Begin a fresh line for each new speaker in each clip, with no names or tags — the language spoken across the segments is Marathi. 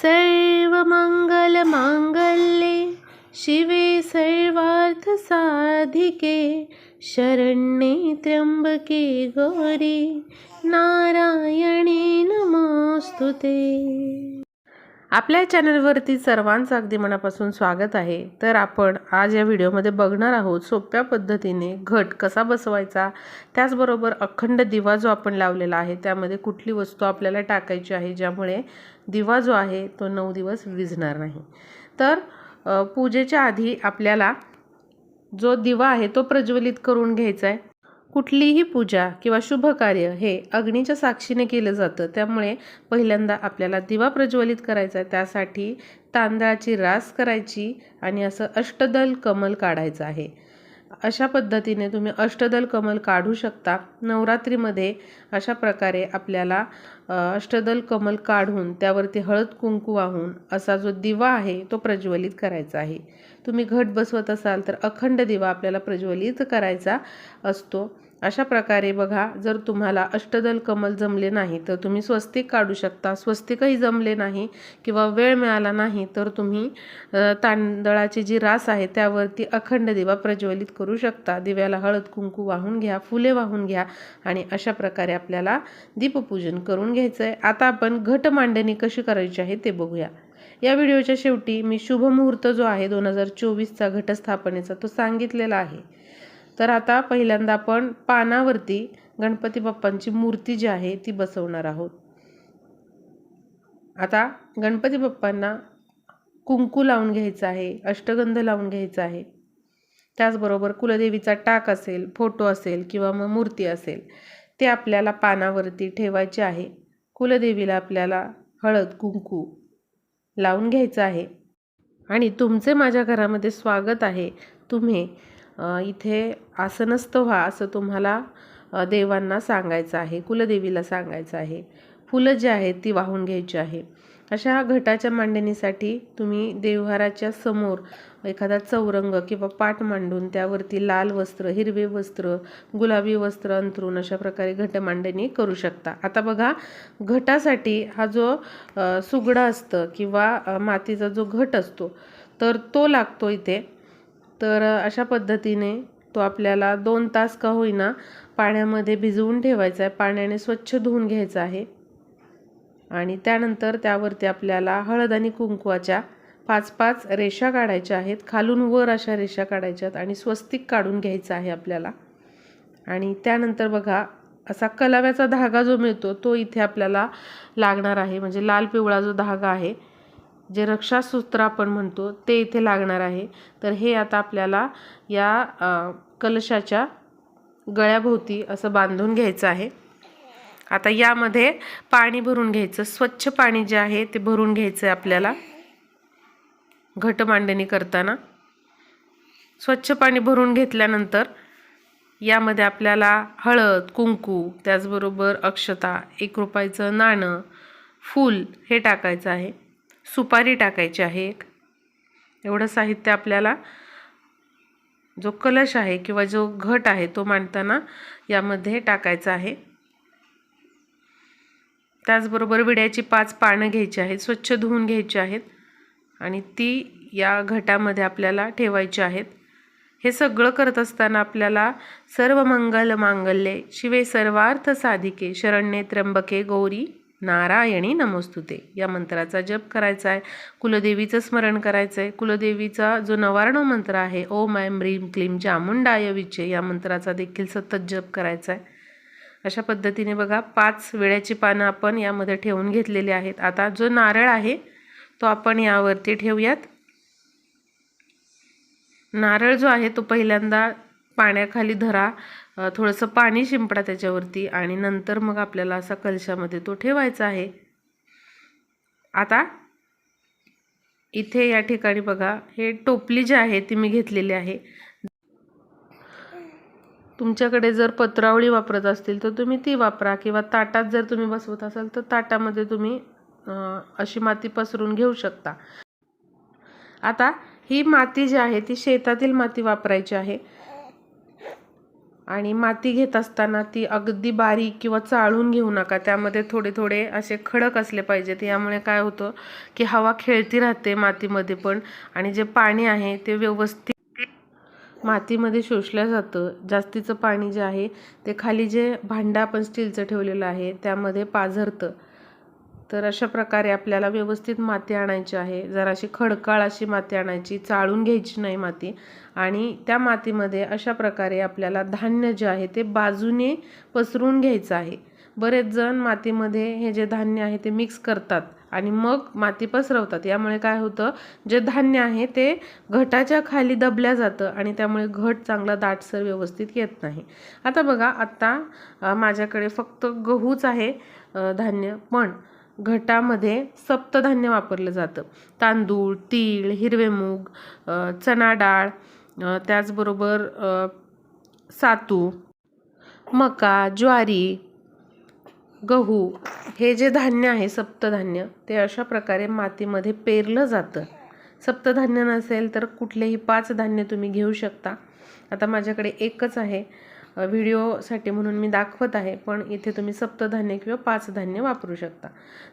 सर्वमङ्गलमाङ्गल्ये शिवे सर्वार्थसाधिके शरण्ये त्र्यम्बके गौरी नारायणी नमोऽस्तु ते आपल्या चॅनलवरती सर्वांचं अगदी मनापासून स्वागत आहे. तर आपण आज या व्हिडिओमध्ये बघणार आहोत सोप्या पद्धतीने घट कसा बसवायचा त्याचबरोबर अखंड दिवा जो आपण लावलेला आहे त्यामध्ये कुठली वस्तू आपल्याला टाकायची आहे ज्यामुळे दिवा जो आहे तो नऊ दिवस विझणार नाही. तर पूजेच्या आधी आपल्याला जो दिवा आहे तो प्रज्वलित करून घ्यायचा आहे. कुठलीही पूजा किंवा शुभ कार्य हे अग्नीच्या साक्षीने केलं जातं. त्यामुळे पहिल्यांदा आपल्याला दिवा प्रज्वलित करायचा आहे. त्यासाठी तांदळाची रास करायची आणि असं अष्टदल कमल काढायचं आहे. अशा पद्धतीने तुम्ही अष्टदल कमल काढू शकता. नवरात्रीमध्ये अशा प्रकारे आपल्याला अष्टदल कमल काढून त्यावरती हळद कुंकू वाहून असा जो दिवा आहे तो प्रज्वलित करायचा आहे. तुम्ही घट बसवत असाल तर अखंड दिवा आपल्याला प्रज्वलित करायचा असतो. अशा प्रकारे बघा जर तुम्हाला अष्टदल कमल जमले नाही तर तुम्ही स्वस्तिक काढू शकता. स्वस्तिकही जमले नाही किंवा वेळ मिळाला नाही तर तुम्ही तांदळाची जी रास आहे त्यावरती अखंड दिवा प्रज्वलित करू शकता. दिव्याला हळद कुंकू वाहून घ्या फुले वाहून घ्या आणि अशा प्रकारे आपल्याला दीपपूजन करून घ्यायचं आहे आता आपण घट मांडणी कशी करायची आहे ते बघूया. या व्हिडिओच्या शेवटी मी शुभ मुहूर्त जो आहे दोन हजार चोवीसचा घटस्थापनेचा तो सांगितलेला आहे. तर आता पहिल्यांदा आपण पानावरती गणपती बाप्पांची मूर्ती जी आहे ती बसवणार आहोत. आता गणपती बाप्पांना कुंकू लावून घ्यायचं आहे अष्टगंध लावून घ्यायचा आहे. त्याचबरोबर कुलदेवीचा टाक असेल फोटो असेल किंवा मग मूर्ती असेल ते आपल्याला पानावरती ठेवायचे आहे. कुलदेवीला आपल्याला हळद कुंकू लावून घ्यायचं आहे. आणि तुमचे माझ्या घरामध्ये स्वागत आहे. तुम्ही इथे आसनस्थ व्हा असं तुम्हाला देवांना सांगायचं आहे कुलदेवीला सांगायचं आहे. फुलं जी आहेत ती वाहून घ्यायची आहे. अशा घटाच्या मांडणीसाठी तुम्ही देवहाराच्या समोर एखादा चौरंग किंवा पाट मांडून त्यावरती लाल वस्त्र हिरवे वस्त्र गुलाबी वस्त्र अंथरून अशा प्रकारे घट मांडणी करू शकता. आता बघा घटासाठी हा जो सुगडा असतं किंवा मातीचा जो घट असतो तर तो लागतो इथे तर अशा पद्धतीने तो आपल्याला दोन तास का होईना पाण्यामध्ये भिजवून ठेवायचा आहे. पाण्याने स्वच्छ धुवून घ्यायचा आहे. आणि त्यानंतर त्यावरती आपल्याला हळद आणि कुंकवाच्या पाच पाच रेषा काढायच्या आहेत. खालून वर अशा रेषा काढायच्यात आणि स्वस्तिक काढून घ्यायचा आहे आपल्याला. आणि त्यानंतर बघा असा कलाव्याचा धागा जो मिळतो तो इथे आपल्याला लागणार आहे. म्हणजे लाल पिवळा जो धागा आहे जे रक्षासूत्र आपण म्हणतो ते इथे लागणार आहे. तर हे आता आपल्याला या कलशाच्या गळ्याभोवती असं बांधून घ्यायचं आहे. आता यामध्ये पाणी भरून घ्यायचं. स्वच्छ पाणी जे आहे ते भरून घ्यायचं आहे आपल्याला. घट मांडणी करताना. स्वच्छ पाणी भरून घेतल्यानंतर यामध्ये आपल्याला हळद कुंकू त्याचबरोबर अक्षता एक रुपयाचं नाणं फूल हे टाकायचं आहे. सुपारी टाकायची आहे एक. एवढं साहित्य आपल्याला जो कलश आहे किंवा जो घट आहे तो मांडताना यामध्ये टाकायचा आहे. त्याचबरोबर विड्याची पाच पानं घ्यायची आहेत स्वच्छ धुवून घ्यायची आहेत आणि ती या घटामध्ये आपल्याला ठेवायची आहेत. हे सगळं करत असताना आपल्याला सर्व मंगल मांगल्ये शिवे सर्वार्थ साधिके शरण्ये त्र्यंबके गौरी नारायणी नमोस्तुते. या मंत्राचा जप करायचा आहे कुलदेवीचं स्मरण करायचं आहे कुलदेवीचा जो नवारणव मंत्र आहे ओम ऐं म्रीम क्लीं चामुंडाय विचे या मंत्राचा देखील सतत जप करायचा आहे अशा पद्धतीने बघा पाच वेळ्याची पानं आपण यामध्ये ठेवून घेतलेली आहेत. आता जो नारळ आहे तो आपण यावरती ठेवूयात. नारळ जो आहे तो पहिल्यांदा पाण्याखाली धरा. थोडंसं पाणी शिंपडा त्याच्यावरती आणि नंतर मग आपल्याला असा कलशामध्ये तो ठेवायचा आहे. आता इथे या ठिकाणी बघा हे टोपली जी आहे ती मी घेतलेली आहे. तुमच्याकडे जर पत्रावळी वापरत असतील तर तुम्ही ती वापरा किंवा ताटात जर तुम्ही बसवत असाल तर ताटामध्ये तुम्ही अशी माती पसरून घेऊ शकता. आता ही माती जी आहे ती शेतातील माती वापरायची आहे. आणि माती घेत असताना ती अगदी बारीक किंवा चाळून घेऊ नका. त्यामध्ये थोडे थोडे असे खडक असले पाहिजेत. यामुळे काय होतं की हवा खेळती राहते मातीमध्ये पण आणि जे पाणी आहे ते व्यवस्थित मातीमध्ये शोषलं जातं. जास्तीचं पाणी जे आहे ते खाली जे भांडं आपण स्टीलचं ठेवलेलं आहे त्यामध्ये पाझरतं. तर अशा प्रकारे आपल्याला व्यवस्थित माती आणायची आहे. जराशी खडकाळ अशी माती आणायची चाळून घ्यायची नाही माती. आणि त्या मातीमध्ये अशा प्रकारे आपल्याला धान्य जे आहे ते बाजूने पसरून घ्यायचं आहे. बरेच जण मातीमध्ये हे जे धान्य आहे ते मिक्स करतात आणि मग माती पसरवतात. यामुळे काय होतं जे धान्य आहे ते घटाच्या खाली दबल्या जातं आणि त्यामुळे घट चांगला दाटसर व्यवस्थित येत नाही. आता बघा आत्ता माझ्याकडे फक्त गहूच आहे धान्य. पण घटामध्ये सप्तधान्य वापरलं जातं. तांदूळ तीळ हिरवे मूग चणा डाळ त्याचबरोबर सातू मका ज्वारी गहू हे जे धान्य आहे सप्तधान्य ते अशा प्रकारे मातीमध्ये पेरलं जातं. सप्तधान्य नसेल तर कुठलेही पाच धान्य तुम्ही घेऊ शकता. आता माझ्याकडे एकच आहे. व्हिडिओसाठी म्हणून मी दाखवत आहे पण इथे तुम्ही सप्तधान्य किंवा पाच धान्य वापरू शकता.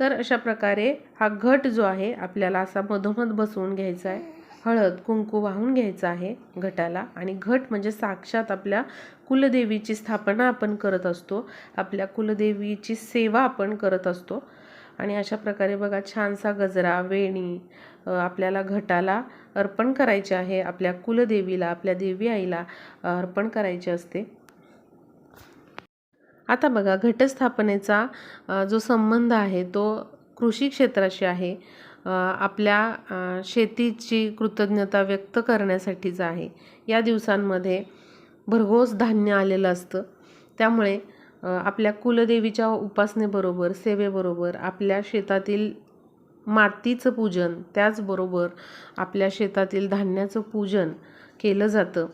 तर अशा प्रकारे हा घट जो आहे आपल्याला असा मधोमध बसवून घ्यायचा आहे हळद कुंकू वाहून घ्यायचं आहे घटाला. आणि घट म्हणजे साक्षात आपल्या कुलदेवीची स्थापना आपण करत असतो आपल्या कुलदेवीची सेवा आपण करत असतो. आणि अशा प्रकारे बघा छानसा गजरा वेणी आपल्याला घटाला अर्पण करायचे आहे आपल्या कुलदेवीला आपल्या देवी आईला अर्पण करायचे असते. आता बघा घटस्थापनेचा जो संबंध आहे तो कृषी क्षेत्राशी आहे. आपल्या शेतीची कृतज्ञता व्यक्त करण्यासाठीच आहे. या दिवसांमध्ये भरघोस धान्य आलेलं असतं. त्यामुळे आपल्या कुलदेवीच्या उपासनेबरोबर सेवेबरोबर आपल्या शेतातील मातीचं पूजन त्याचबरोबर आपल्या शेतातील धान्याचं पूजन केलं जातं.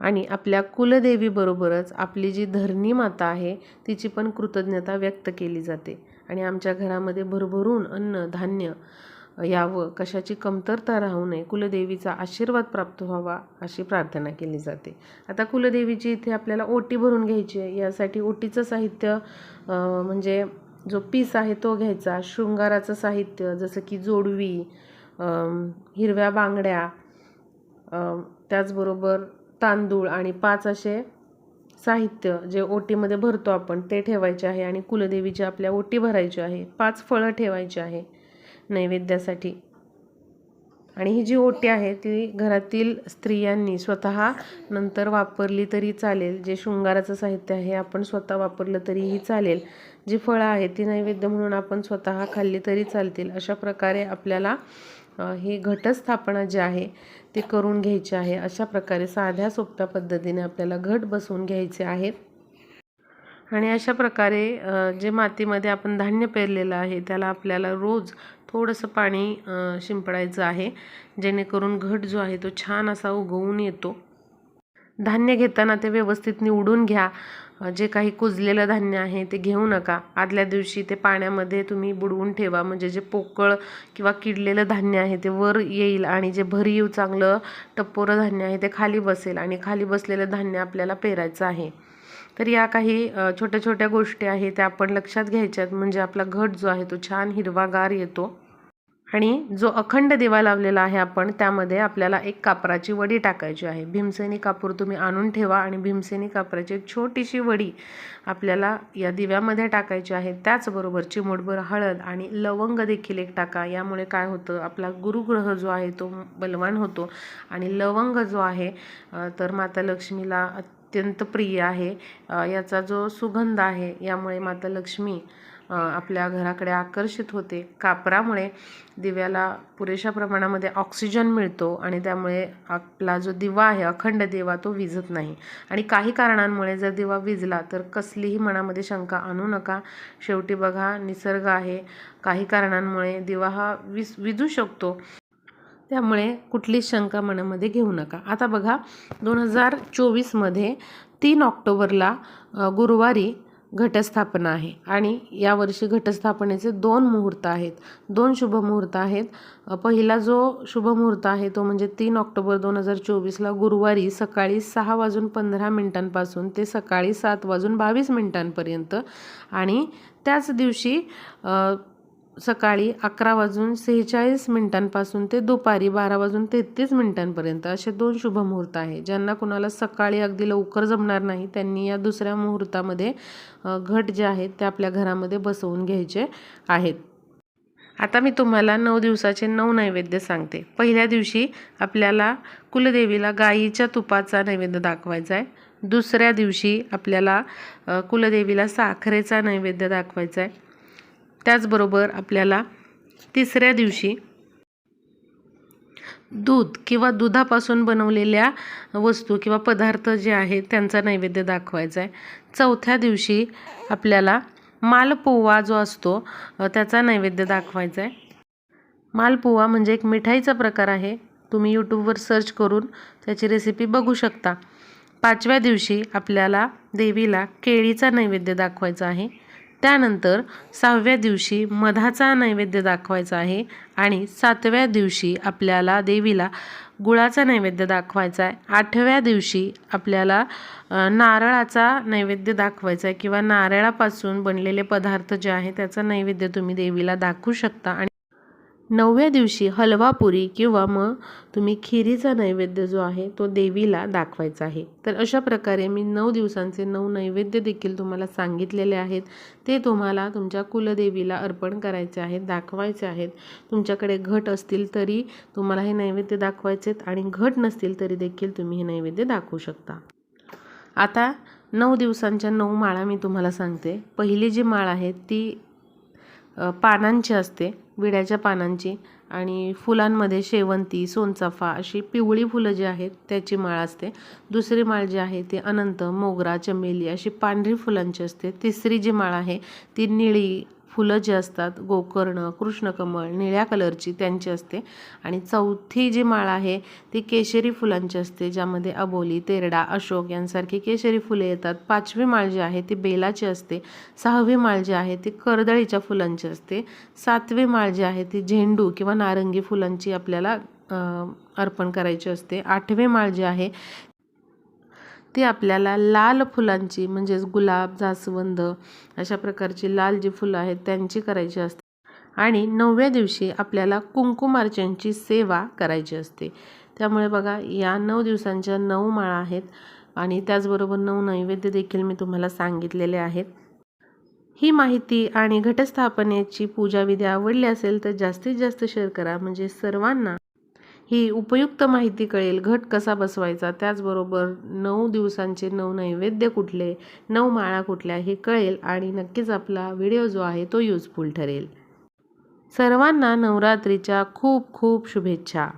आणि आपल्या कुलदेवीबरोबरच आपली जी धरणी माता आहे तिची पण कृतज्ञता व्यक्त केली जाते. आणि आमच्या घरामध्ये भरभरून अन्न धान्य यावं कशाची कमतरता राहू नये कुलदेवीचा आशीर्वाद प्राप्त व्हावा अशी प्रार्थना केली जाते. आता कुलदेवीची इथे आपल्याला ओटी भरून घ्यायची आहे. यासाठी ओटीचं साहित्य म्हणजे जो पीस आहे तो घ्यायचा. शृंगाराचं साहित्य जसं की जोडवी हिरव्या बांगड्या त्याचबरोबर तांदूळ आणि पाच असे साहित्य जे ओटीमध्ये भरतो आपण ते ठेवायचे आहे आणि कुलदेवीची आपल्या ओटी भरायची आहे पाच फळं ठेवायची आहे नैवेद्यासाठी. आणि ही जी ओटी आहे ती घरातील स्त्रियांनी स्वतः नंतर वापरली तरी चालेल. जे शृंगाराचं साहित्य आहे आपण स्वतः वापरलं तरीही चालेल. जी फळं आहेत ती नैवेद्य म्हणून आपण स्वतः खाल्ली तरी चालतील. अशा प्रकारे आपल्याला ही घटस्थापना जी आहे ती करून घ्यायची आहे. अशा प्रकारे साध्या सोप्या पद्धतीने आपल्याला घट बसवून घ्यायचे आहेत आणि अशा प्रकारे जे मातीमध्ये आपण धान्य पेरलेलं आहे त्याला आपल्याला रोज थोडंसं पाणी शिंपडायचं आहे. जेणेकरून घट जो आहे तो छान असा उगवून येतो. धान्य घेताना ते व्यवस्थित निवडून घ्या. जे काही कुजलेलं धान्य आहे ते घेऊ नका. आदल्या दिवशी ते पाण्यामध्ये तुम्ही बुडवून ठेवा. म्हणजे जे पोकळ किंवा किडलेलं धान्य आहे ते वर येईल आणि जे भरीव चांगलं टप्पोरं धान्य आहे ते खाली बसेल आणि खाली बसलेलं धान्य आपल्याला पेरायचं आहे. तर या काही छोट्या छोट्या गोष्टी आहेत त्या आपण लक्षात घ्यायच्यात. म्हणजे आपला घट जो आहे तो छान हिरवागार येतो. आणि जो अखंड दिवा लावलेला आहे आपण त्यामध्ये आपल्याला एक कापराची वडी टाकायची आहे. भीमसेनी कापूर तुम्ही आणून ठेवा आणि भीमसेनी कापराची एक छोटीशी वडी आपल्याला या दिव्यामध्ये टाकायची आहे. त्याचबरोबर चिमूटभर हळद आणि लवंग देखील एक टाका. यामुळे काय होतं आपला गुरुग्रह जो आहे तो बलवान होतो आणि लवंग जो आहे तर माता लक्ष्मीला अत्यंत प्रिय आहे. याचा जो सुगंध आहे यामुळे माता लक्ष्मी आपल्या घराकडे आकर्षित होते. कापरामुळे दिव्याला पुरेशा प्रमाणामध्ये ऑक्सिजन मिळतो आणि त्यामुळे आपला जो दिवा आहे अखंड दिवा तो विझत नाही. आणि काही कारणांमुळे जर दिवा विजला तर कसलीही मनामध्ये शंका आणू नका. शेवटी बघा निसर्ग आहे. काही कारणांमुळे दिवा हा विज विजू शकतो. त्यामुळे कुठलीच शंका मनामध्ये घेऊ नका. आता बघा दोन हजार चोवीसमध्ये तीन ऑक्टोबरला गुरुवारी घटस्थापना आहे. आणि यावर्षी घटस्थापनेचे दोन मुहूर्त आहेत. दोन शुभ मुहूर्त आहेत. पहिला जो शुभ मुहूर्त आहे तो म्हणजे तीन ऑक्टोबर दोन हजार चोवीसला गुरुवारी सकाळी सहा वाजून पंधरा मिनिटांपासून ते सकाळी सात वाजून बावीस मिनिटांपर्यंत. आणि त्याच दिवशी सकाळी अकरा वाजून सेहेचाळीस मिनिटांपासून ते दुपारी बारा वाजून तेहतीस मिनिटांपर्यंत असे दोन शुभ मुहूर्त आहे. ज्यांना कुणाला सकाळी अगदी लवकर जमणार नाही त्यांनी या दुसऱ्या मुहूर्तामध्ये घट जे आहेत ते आपल्या घरामध्ये बसवून घ्यायचे आहेत. आता मी तुम्हाला नऊ दिवसाचे नऊ नैवेद्य सांगते. पहिल्या दिवशी आपल्याला कुलदेवीला गाईच्या तुपाचा नैवेद्य दाखवायचा आहे. दुसऱ्या दिवशी आपल्याला कुलदेवीला साखरेचा नैवेद्य दाखवायचा आहे. त्याचबरोबर आपल्याला तिसऱ्या दिवशी दूध किंवा दुधापासून बनवलेल्या वस्तू किंवा पदार्थ जे आहेत त्यांचा नैवेद्य दाखवायचा आहे. चौथ्या दिवशी आपल्याला मालपोवा जो असतो त्याचा नैवेद्य दाखवायचा आहे. मालपोवा म्हणजे एक मिठाईचा प्रकार आहे. तुम्ही यूट्यूबवर सर्च करून त्याची रेसिपी बघू शकता. पाचव्या दिवशी आपल्याला देवीला केळीचा नैवेद्य दाखवायचा आहे. त्यानंतर सहाव्या दिवशी मधाचा नैवेद्य दाखवायचा आहे आणि सातव्या दिवशी आपल्याला देवीला गुळाचा नैवेद्य दाखवायचा आहे. आठव्या दिवशी आपल्याला नारळाचा नैवेद्य दाखवायचा आहे किंवा नारळापासून बनलेले पदार्थ जे आहे त्याचा नैवेद्य तुम्ही देवीला दाखवू शकता आणि नवव्या दिवशी हलवा पुरी किंवा मग तुम्ही खिरीचा नैवेद्य जो आहे तो देवीला दाखवायचा आहे. तर अशा प्रकारे मी नऊ दिवसांचे नऊ नैवेद्य देखील तुम्हाला सांगितलेले आहेत. ते तुम्हाला तुमच्या कुलदेवीला अर्पण करायचे आहेत दाखवायचे आहेत. तुमच्याकडे घट असतील तरी तुम्हाला हे नैवेद्य दाखवायचे आहेत आणि घट नसतील तरी देखील तुम्ही हे नैवेद्य दाखवू शकता. आता नऊ दिवसांच्या नऊ माळा मी तुम्हाला सांगते. पहिली जी माळ आहे ती पानांची असते. विड्याच्या पानांची आणि फुलांमध्ये शेवंती सोनचाफा अशी पिवळी फुलं जी आहेत त्याची माळ असते. दुसरी माळ जी आहे ती अनंत मोगरा चमेली अशी पांढरी फुलांची असते. तिसरी जी माळ आहे ती निळी फुलं जी असतात गोकर्ण कृष्णकमळ निळ्या कलरची त्यांची असते. आणि चौथी जी माळ आहे ती केशरी फुलांची असते ज्यामध्ये अबोली तेरडा अशोक यांसारखी केशरी फुले येतात. पाचवी माळ जी आहे ती बेलाची असते. सहावी माळ जी आहे ती कर्दळीच्या फुलांची असते. सातवी माळ जी आहे ती झेंडू किंवा नारंगी फुलांची आपल्याला अर्पण करायची असते. आठवी माळ जी आहे ती आपल्याला लाल फुलांची म्हणजेच गुलाब जास्वंद अशा प्रकारची लाल जी फुलं आहेत त्यांची करायची असते. आणि नवव्या दिवशी आपल्याला कुंकुमार्चनची सेवा करायची असते. त्यामुळे बघा या नऊ दिवसांच्या नऊ माळा आहेत आणि त्याचबरोबर नऊ नैवेद्य देखील मी तुम्हाला सांगितलेले आहेत. ही माहिती आणि घटस्थापनेची पूजाविधी आवडली असेल तर जास्तीत जास्त शेअर करा. म्हणजे सर्वांना ही उपयुक्त माहिती कळेल. घट कसा बसवायचा? त्याचबरोबर नऊ दिवसांचे नऊ नैवेद्य कुठले? नऊ माळा कुठल्या? हे कळेल आणि नक्कीच आपला व्हिडिओ जो आहे तो युजफुल ठरेल. सर्वांना नवरात्रीच्या खूप खूप शुभेच्छा.